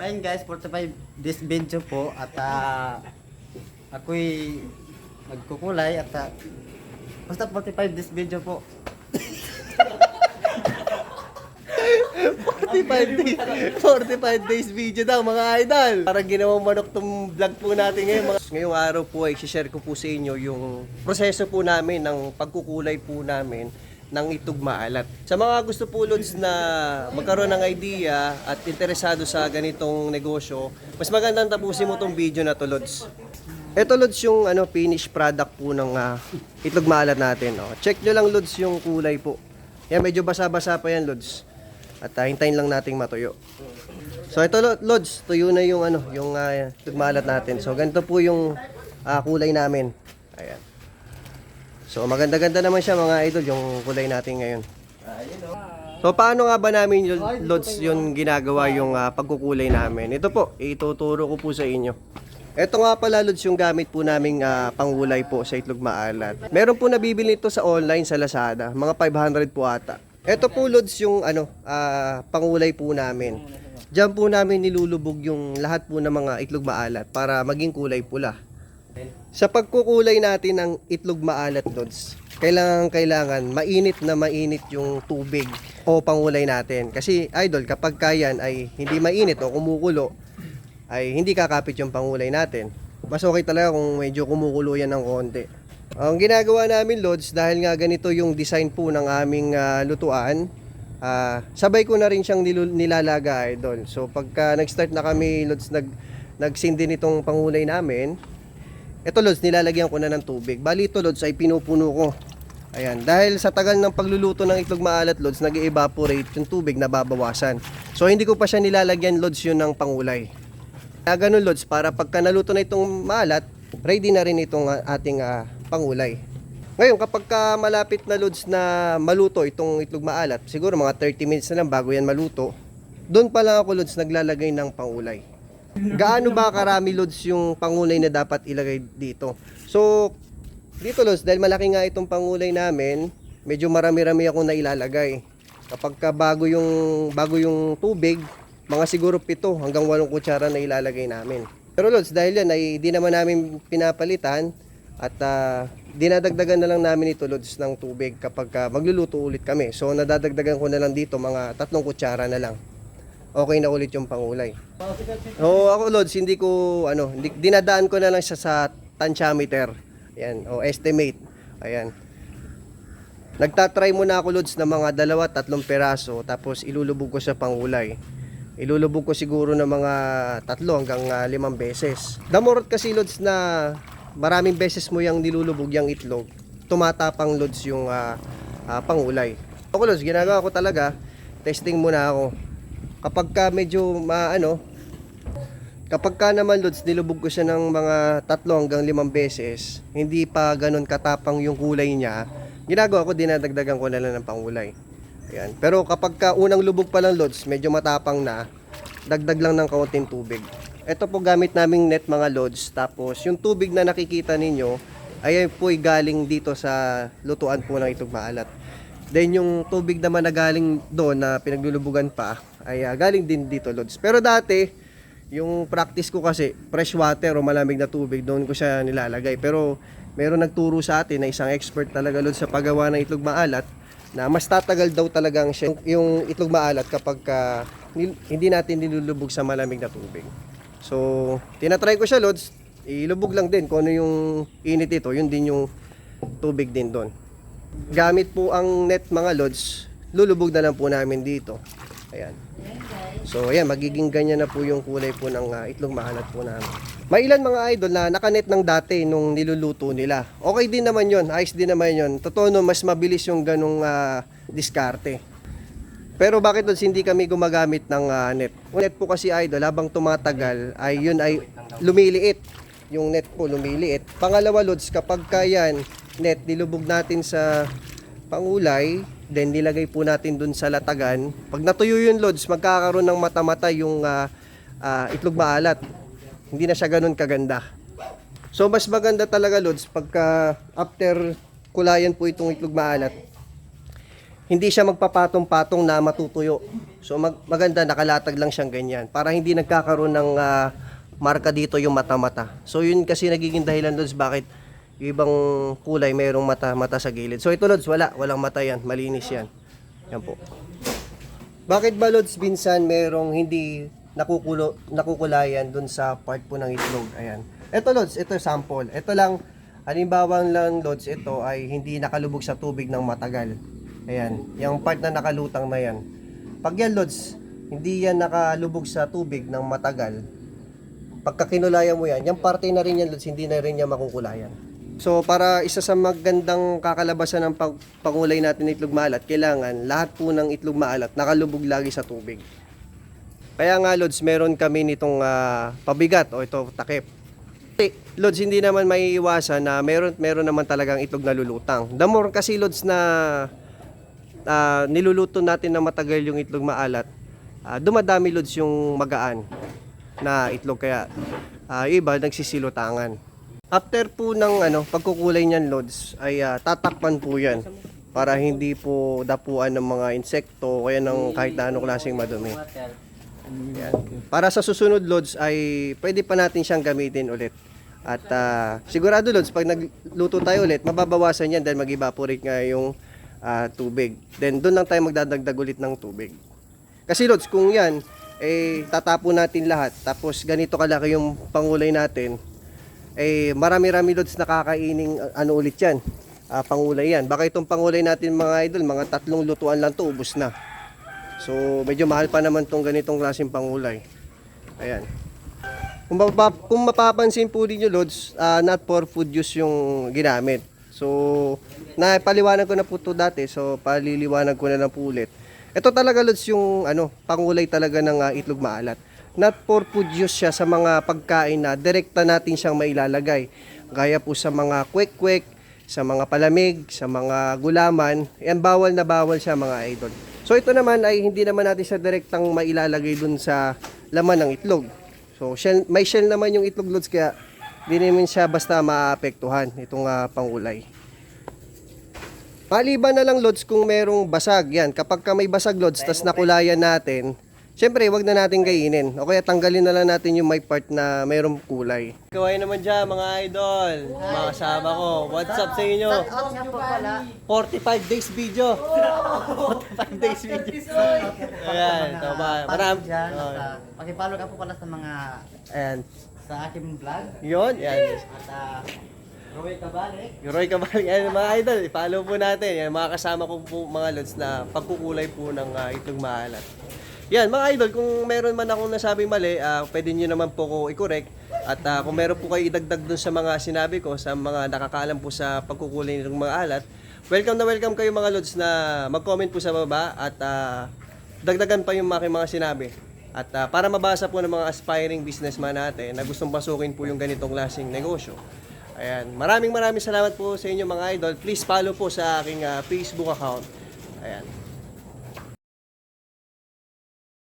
Ayun guys, 45 this video po at ah, ako'y magkukulay at ah, basta 45 this video po. 45 days, 45 days video daw mga idol. Parang ginawang manok tong vlog po natin ngayon. Mga... Ngayong araw po ay share ko po sa inyo yung proseso po namin ng pagkukulay po namin ng itog maalat. Sa mga gusto po Lods na magkaroon ng idea at interesado sa ganitong negosyo, mas magandang tapusin mo tong video na to Lods. Ito Lods yung ano finished product po ng ah, itlog maalat natin. Oh. Check nyo lang Lods yung kulay po. Yan medyo basa-basa pa yan Lods. At ah, hintayin lang nating matuyo. So ito Lo- Lods, tuyo na yung ano, yung uh, tugmalat natin. So ganito po yung ah, kulay namin. Ayan. So maganda-ganda naman siya mga idol yung kulay natin ngayon. So paano nga ba namin yung Lods yung ginagawa yung ah, pagkukulay namin? Ito po, ituturo ko po sa inyo. Ito nga pala Lods yung gamit po naming ah, pangulay po sa itlog maalat. Meron po nabibili ito sa online sa Lazada, mga 500 po ata. Ito po Lods yung ano, ah, pangulay po namin. Diyan po namin nilulubog yung lahat po ng mga itlog maalat para maging kulay pula. Sa pagkukulay natin ng itlog maalat lods, kailangan kailangan mainit na mainit yung tubig o pangulay natin. Kasi idol, kapag kayan ay hindi mainit o kumukulo, ay hindi kakapit yung pangulay natin. Mas okay talaga kung medyo kumukulo yan ng konti. Ang ginagawa namin lods, dahil nga ganito yung design po ng aming ah, lutuan, ah, sabay ko na rin siyang nilalaga idol. So pagka nag-start na kami lods, nag, nagsindi nitong pangulay namin, ito Lods, nilalagyan ko na ng tubig. Bali ito Lods ay pinupuno ko. Ayan, dahil sa tagal ng pagluluto ng itlog maalat Lods, nag evaporate yung tubig na babawasan. So hindi ko pa siya nilalagyan Lods yun ng pangulay. Kaya ganun Lods, para pagka naluto na itong maalat, ready na rin itong ah, ating ah, pangulay. Ngayon, kapag ka malapit na Lods na maluto itong itlog maalat, siguro mga 30 minutes na lang bago yan maluto, doon pa lang ako Lods naglalagay ng pangulay. Gaano ba karami loads yung pangulay na dapat ilagay dito? So, dito loads, dahil malaki nga itong pangulay namin, medyo marami-rami akong nailalagay. Kapag ka bago yung, bago yung tubig, mga siguro pito hanggang walong kutsara na ilalagay namin. Pero loads, dahil yan ay di naman namin pinapalitan at ah, dinadagdagan na lang namin ito loads ng tubig kapag ka magluluto ulit kami. So, nadadagdagan ko na lang dito mga tatlong kutsara na lang. Okay na ulit yung pangulay. Oo, ako Lods, hindi ko ano, dinadaan ko na lang siya sa tensiometer. Ayan, o estimate. Ayan. Nagtatry muna ako Lods ng mga dalawa, tatlong peraso tapos ilulubog ko sa pangulay. Ilulubog ko siguro ng mga tatlo hanggang ah, limang beses. Damorot kasi Lods na maraming beses mo yung nilulubog yung itlog. Tumatapang Lods yung ah, ah, pangulay. Ako Lods, ginagawa ko talaga, testing muna ako. Kapag ka medyo maano, Kapag ka naman Lods, nilubog ko siya ng mga tatlo hanggang limang beses, hindi pa ganun katapang yung kulay niya, ginagawa ko, dinadagdagan ko na lang ng pangulay. Ayan. Pero kapag ka unang lubog pa lang Lods, medyo matapang na, dagdag lang ng kaunting tubig. Ito po gamit naming net mga Lods, tapos yung tubig na nakikita ninyo, ay po galing dito sa lutuan po ng itong maalat. Then yung tubig naman na galing doon na pinaglulubugan pa, ay ah, galing din dito Lods. Pero dati, yung practice ko kasi fresh water o malamig na tubig doon ko siya nilalagay. Pero meron nagturo sa atin na isang expert talaga doon sa paggawa ng itlog maalat na mas tatagal daw talagang siya yung itlog maalat kapag ka, nil- hindi natin nilulubog sa malamig na tubig. So tinatry ko siya lods. Ilubog lang din kung ano yung init ito yun din yung tubig din doon gamit po ang net mga lods lulubog na lang po namin dito ayan So ayan, magiging ganyan na po yung kulay po ng ah, itlog maalat po namin. May ilan mga idol na nakanet ng dati nung niluluto nila. Okay din naman yon, ayos din naman yon. Totoo no, mas mabilis yung ganong ah, diskarte. Pero bakit doon hindi kami gumagamit ng ah, net? Net po kasi idol, habang tumatagal, ay yun ay lumiliit. Yung net po lumiliit. Pangalawa lods, kapag kayan, net, nilubog natin sa pangulay, then nilagay po natin dun sa latagan. Pag natuyo yung lods, magkakaroon ng mata-mata yung ah, ah, itlog maalat. Hindi na siya ganun kaganda. So mas maganda talaga lods pagka after kulayan po itong itlog maalat, hindi siya magpapatong-patong na matutuyo. So mag- maganda nakalatag lang siyang ganyan para hindi nagkakaroon ng ah, marka dito yung mata-mata. So yun kasi nagiging dahilan Lods bakit yung ibang kulay mayroong mata-mata sa gilid. So ito Lods wala, walang mata yan, malinis yan. Yan po. Bakit ba Lods minsan merong hindi nakukulo, nakukulayan dun sa part po ng itlog? Ayan. Ito Lods, ito sample. Ito lang, halimbawa lang Lods, ito ay hindi nakalubog sa tubig ng matagal. Ayan. Yung part na nakalutang na yan. Pag yan Lods, hindi yan nakalubog sa tubig ng matagal. Pagka kinulayan mo yan, yung parte na rin yan Lods, hindi na rin yan makukulayan. So para isa sa magandang kakalabasan ng pag pangulay natin ng itlog maalat, kailangan lahat po ng itlog maalat nakalubog lagi sa tubig. Kaya nga Lods, meron kami nitong ah, pabigat o ito takip. Eh, Lods, hindi naman maiiwasan na meron, meron naman talagang itlog na lulutang. The more kasi Lods na ah, niluluto natin na matagal yung itlog maalat, ah, dumadami Lods yung magaan na itlog kaya ah, iba nagsisilutangan. After po ng ano, pagkukulay niyan loads ay ah, tatakpan po 'yan para hindi po dapuan ng mga insekto kaya ng kahit na anong klaseng madumi. Yan. Para sa susunod loads ay pwede pa natin siyang gamitin ulit. At ah, sigurado loads pag nagluto tayo ulit, mababawasan 'yan dahil mag-evaporate nga yung ah, tubig. Then doon lang tayo magdadagdag ulit ng tubig. Kasi loads kung 'yan eh tatapon natin lahat tapos ganito kalaki yung pangulay natin eh marami-rami loads nakakaining uh, ano ulit yan? Ah, pangulay yan. Baka itong pangulay natin mga idol mga tatlong lutuan lang to ubos na. So medyo mahal pa naman tong ganitong klaseng pangulay. Ayan. Kung, mapap- kung mapapansin po din nyo loads ah, not for food use yung ginamit. So napaliwanag ko na po to dati so paliliwanag ko na lang po ulit. Ito talaga loads yung ano pangulay talaga ng ah, itlog maalat not for food use siya sa mga pagkain na direkta natin siyang mailalagay. Gaya po sa mga kwek-kwek, sa mga palamig, sa mga gulaman, yan bawal na bawal siya mga idol. So ito naman ay hindi naman natin siya direktang mailalagay dun sa laman ng itlog. So shell, may shell naman yung itlog loads kaya hindi naman siya basta maapektuhan itong ah, pangulay. Maliban na lang loads kung merong basag yan. Kapag ka may basag loads tas nakulayan natin, syempre wag na natin kainin. O kaya tanggalin na lang natin yung may part na mayroong kulay. Kaway naman dyan mga idol. Mga kasama ko. What's up sa inyo? Out nga po pala. 45 days video. 45 days video. Ayan. So, ma- marami. Dyan, Oh, at, ah, pakipollow ka po pala sa mga Ayan. sa aking vlog. Yun. Yan. At uh, Roy Cabalik. Roy Cabal, yan mga idol, i-follow po natin. Yan, mga kasama ko po mga lods na pagkukulay po ng uh, itlog maalat. Yan, mga idol, kung meron man akong nasabing mali, ah, pwede nyo naman po ko i-correct. At ah, kung meron po kayo idagdag dun sa mga sinabi ko, sa mga nakakaalam po sa pagkukulay ng mga alat, welcome na welcome kayo mga lods na mag-comment po sa baba at ah, dagdagan pa yung aking mga sinabi. At ah, para mabasa po ng mga aspiring businessman natin na gustong pasukin po yung ganitong klaseng negosyo. Ayan, maraming maraming salamat po sa inyo mga idol. Please follow po sa aking ah, Facebook account. Ayan.